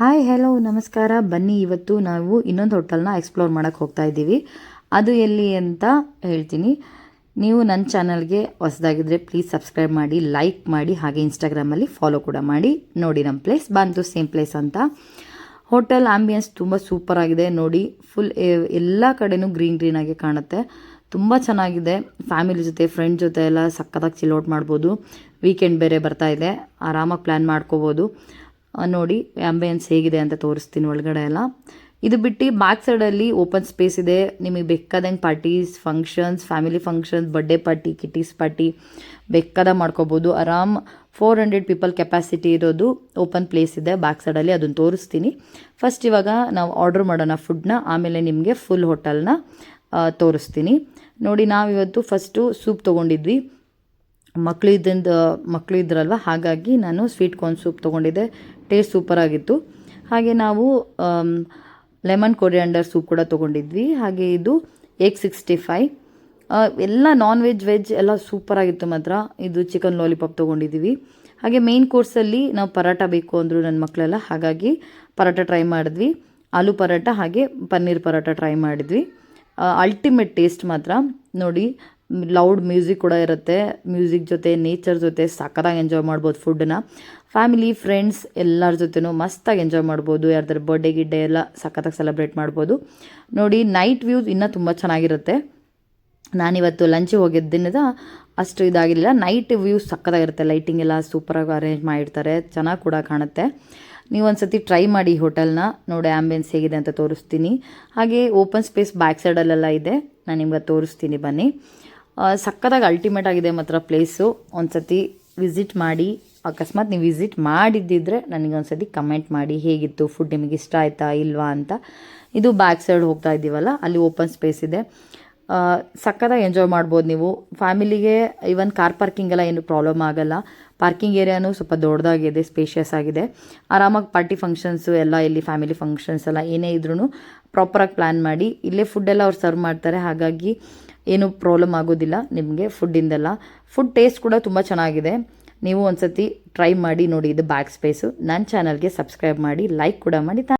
Hi hello ನಮಸ್ಕಾರ. ಬನ್ನಿ, ಇವತ್ತು ನಾವು ಇನ್ನೊಂದು ಹೋಟೆಲ್ನ ಎಕ್ಸ್ಪ್ಲೋರ್ ಮಾಡೋಕ್ಕೆ ಹೋಗ್ತಾ ಇದ್ದೀವಿ. ಅದು ಎಲ್ಲಿ ಅಂತ ಹೇಳ್ತೀನಿ. ನೀವು ನನ್ನ ಚಾನಲ್ಗೆ ಹೊಸದಾಗಿದ್ದರೆ ಪ್ಲೀಸ್ ಸಬ್ಸ್ಕ್ರೈಬ್ ಮಾಡಿ ಲೈಕ್ ಮಾಡಿ, ಹಾಗೆ ಇನ್ಸ್ಟಾಗ್ರಾಮಲ್ಲಿ ಫಾಲೋ ಕೂಡ ಮಾಡಿ. ನೋಡಿ ನಮ್ಮ ಪ್ಲೇಸ್ ಬಂತು ಸೇಮ್ ಪ್ಲೇಸ್ ಅಂತ. ಹೋಟೆಲ್ ಆಂಬಿಯನ್ಸ್ ತುಂಬ ಸೂಪರ್ ಆಗಿದೆ. ನೋಡಿ ಫುಲ್ ಎಲ್ಲ ಕಡೆನೂ ಗ್ರೀನ್ ಗ್ರೀನ್ ಆಗಿ ಕಾಣುತ್ತೆ. ತುಂಬ ಚೆನ್ನಾಗಿದೆ. ಫ್ಯಾಮಿಲಿ ಜೊತೆ ಫ್ರೆಂಡ್ ಜೊತೆ ಎಲ್ಲ ಸಕ್ಕತ್ತಾಗಿ ಚಿಲ್ಔಟ್ ಮಾಡ್ಬೋದು. ವೀಕೆಂಡ್ ಬೇರೆ ಬರ್ತಾ ಇದೆ. ಆರಾಮಾಗಿ ಪ್ಲ್ಯಾನ್ ಮಾಡ್ಕೋಬೋದು. ನೋಡಿ ಆ್ಯಂಬಿಯನ್ಸ್ ಹೇಗಿದೆ ಅಂತ ತೋರಿಸ್ತೀನಿ ಒಳಗಡೆ ಎಲ್ಲ. ಇದು ಬಿಟ್ಟು ಬ್ಯಾಕ್ ಸೈಡಲ್ಲಿ ಓಪನ್ ಸ್ಪೇಸ್ ಇದೆ. ನಿಮಗೆ ಬೇಕಾದಂಗೆ parties functions family functions birthday party kitties party ಬೇಕಾದ ಮಾಡ್ಕೋಬೋದು. ಆರಾಮ್ ಫೋರ್ ಹಂಡ್ರೆಡ್ ಪೀಪಲ್ ಕೆಪಾಸಿಟಿ ಇರೋದು ಓಪನ್ ಪ್ಲೇಸ್ ಇದೆ ಬ್ಯಾಕ್ ಸೈಡಲ್ಲಿ ಅದನ್ನು ತೋರಿಸ್ತೀನಿ. ಫಸ್ಟ್ ಇವಾಗ ನಾವು ಆರ್ಡ್ರ್ ಮಾಡೋಣ ಫುಡ್ನ ಆಮೇಲೆ ನಿಮಗೆ ಫುಲ್ ಹೋಟೆಲ್ನ ತೋರಿಸ್ತೀನಿ. ನೋಡಿ, ನಾವಿವತ್ತು ಫಸ್ಟು ಸೂಪ್ ತೊಗೊಂಡಿದ್ವಿ. ಮಕ್ಕಳು ಇದ್ದಿಂದ ಮಕ್ಕಳು ಇದ್ರಲ್ವ, ಹಾಗಾಗಿ ನಾನು ಸ್ವೀಟ್ ಕಾರ್ನ್ ಸೂಪ್ ತೊಗೊಂಡಿದ್ದೆ. ಟೇಸ್ಟ್ ಸೂಪರಾಗಿತ್ತು ಹಾಗೆ ನಾವು ಲೆಮನ್ ಕೊರಿಯಾಂಡರ್ ಸೂಪ್ ಕೂಡ ತೊಗೊಂಡಿದ್ವಿ. ಹಾಗೆ ಇದು ಏಗ್ ಸಿಕ್ಸ್ಟಿ ಫೈ ಎಲ್ಲ ನಾನ್ ವೆಜ್ ವೆಜ್ ಎಲ್ಲ ಸೂಪರಾಗಿತ್ತು ಮಾತ್ರ. ಇದು ಚಿಕನ್ ಲಾಲಿಪಾಪ್ ತೊಗೊಂಡಿದ್ದೀವಿ. ಹಾಗೆ ಮೇನ್ ಕೋರ್ಸಲ್ಲಿ ನಾವು ಪರಾಟ ಬೇಕು ಅಂದರು ನನ್ನ ಮಕ್ಕಳೆಲ್ಲ ಹಾಗಾಗಿ ಪರಾಟ ಟ್ರೈ ಮಾಡಿದ್ವಿ. ಆಲೂ ಪರಾಟ ಹಾಗೆ ಪನ್ನೀರ್ ಪರಾಟ ಟ್ರೈ ಮಾಡಿದ್ವಿ. ಅಲ್ಟಿಮೇಟ್ ಟೇಸ್ಟ್ ಮಾತ್ರ. ನೋಡಿ ಲೌಡ್ ಮ್ಯೂಸಿಕ್ ಕೂಡ ಇರುತ್ತೆ. ಮ್ಯೂಸಿಕ್ ಜೊತೆ ನೇಚರ್ ಜೊತೆ ಸಖತ್ತಾಗಿ ಎಂಜಾಯ್ ಮಾಡ್ಬೋದು ಫುಡ್ಡನ್ನ ಫ್ಯಾಮಿಲಿ ಫ್ರೆಂಡ್ಸ್ ಎಲ್ಲರ ಜೊತೆನೂ ಮಸ್ತಾಗಿ ಎಂಜಾಯ್ ಮಾಡ್ಬೋದು. ಯಾರ್ದಾರು ಬರ್ಡೇ ಗಿಡ್ಡೆ ಎಲ್ಲ ಸಖತ್ತಾಗಿ ಸೆಲೆಬ್ರೇಟ್ ಮಾಡ್ಬೋದು. ನೋಡಿ ನೈಟ್ ವ್ಯೂಸ್ ಇನ್ನೂ ತುಂಬ ಚೆನ್ನಾಗಿರುತ್ತೆ. ನಾನಿವತ್ತು ಹೋಗಿದ್ದ ಹೋಗಿದ್ದಿನದ ಅಷ್ಟು ಇದಾಗಿರಲಿಲ್ಲ. ನೈಟ್ ವ್ಯೂಸ್ ಸಕ್ಕತ್ತಾಗಿರುತ್ತೆ ಲೈಟಿಂಗ್ ಎಲ್ಲ ಸೂಪರಾಗಿ ಅರೇಂಜ್ ಮಾಡಿರ್ತಾರೆ. ಚೆನ್ನಾಗಿ ಕೂಡ ಕಾಣುತ್ತೆ. ನೀವು ಒಂದು ಸತಿ ಟ್ರೈ ಮಾಡಿ ಹೋಟೆಲ್ನ ನೋಡಿ ಆ್ಯಂಬಿಯನ್ಸ್ ಹೇಗಿದೆ ಅಂತ ತೋರಿಸ್ತೀನಿ. ಹಾಗೆ ಓಪನ್ ಸ್ಪೇಸ್ ಬ್ಯಾಕ್ ಸೈಡಲ್ಲೆಲ್ಲ ಇದೆ. ನಾನು ನಿಮ್ಗೆ ತೋರಿಸ್ತೀನಿ ಬನ್ನಿ. ಸಕ್ಕತ್ತಾಗಿ ಅಲ್ಟಿಮೇಟ್ ಆಗಿದೆ ಮಾತ್ರ ಪ್ಲೇಸು ಒಂದು ಸತಿ ವಿಸಿಟ್ ಮಾಡಿ, ಅಕಸ್ಮಾತ್ ನೀವು ವಿಸಿಟ್ ಮಾಡಿದ್ದಿದ್ರೆ ನನಗೆ ಸತಿ ಕಮೆಂಟ್ ಮಾಡಿ, ಹೇಗಿತ್ತು ಫುಡ್ ನಿಮಗೆ ಇಷ್ಟ ಆಯ್ತಾ, ಇಲ್ವಾ ಅಂತ. ಇದು ಬ್ಯಾಕ್ ಸೈಡ್ ಹೋಗ್ತಾ ಇದ್ದೀವಲ್ಲ, ಅಲ್ಲಿ ಓಪನ್ ಸ್ಪೇಸ್ ಇದೆ. ಸಕ್ಕತ್ತಾಗಿ ಎಂಜಾಯ್ ಮಾಡ್ಬೋದು ನೀವು. ಫ್ಯಾಮಿಲಿಗೆ ಇವನ್ ಕಾರ್ ಪಾರ್ಕಿಂಗ್ ಎಲ್ಲ ಏನು ಪ್ರಾಬ್ಲಮ್ ಆಗಲ್ಲ. ಪಾರ್ಕಿಂಗ್ ಏರಿಯಾನೂ ಸ್ವಲ್ಪ ದೊಡ್ಡದಾಗಿದೆ ಸ್ಪೇಷಿಯಸ್ ಆಗಿದೆ. ಆರಾಮಾಗಿ ಪಾರ್ಟಿ ಫಂಕ್ಷನ್ಸು ಎಲ್ಲ ಇಲ್ಲಿ ಫ್ಯಾಮಿಲಿ ಫಂಕ್ಷನ್ಸ್ ಎಲ್ಲ ಏನೇ ಇದ್ರೂ ಪ್ರಾಪರಾಗಿ ಪ್ಲ್ಯಾನ್ ಮಾಡಿ. ಇಲ್ಲೇ ಫುಡ್ ಎಲ್ಲ ಅವ್ರು ಸರ್ವ್ ಮಾಡ್ತಾರೆ. ಹಾಗಾಗಿ ಏನು ಪ್ರಾಬ್ಲಮ್ ಆಗೋದಿಲ್ಲ ನಿಮಗೆ ಫುಡ್ಡಿಂದೆಲ್ಲ ಫುಡ್ ಟೇಸ್ಟ್ ಕೂಡ ತುಂಬ ಚೆನ್ನಾಗಿದೆ. ನೀವು ಒಂದ್ಸತಿ ಟ್ರೈ ಮಾಡಿ ನೋಡಿ, ಇದು ಬ್ಯಾಕ್ ಸ್ಪೇಸು ನನ್ನ ಚಾನಲ್ಗೆ ಸಬ್ಸ್ಕ್ರೈಬ್ ಮಾಡಿ ಲೈಕ್ ಕೂಡ ಮಾಡಿ.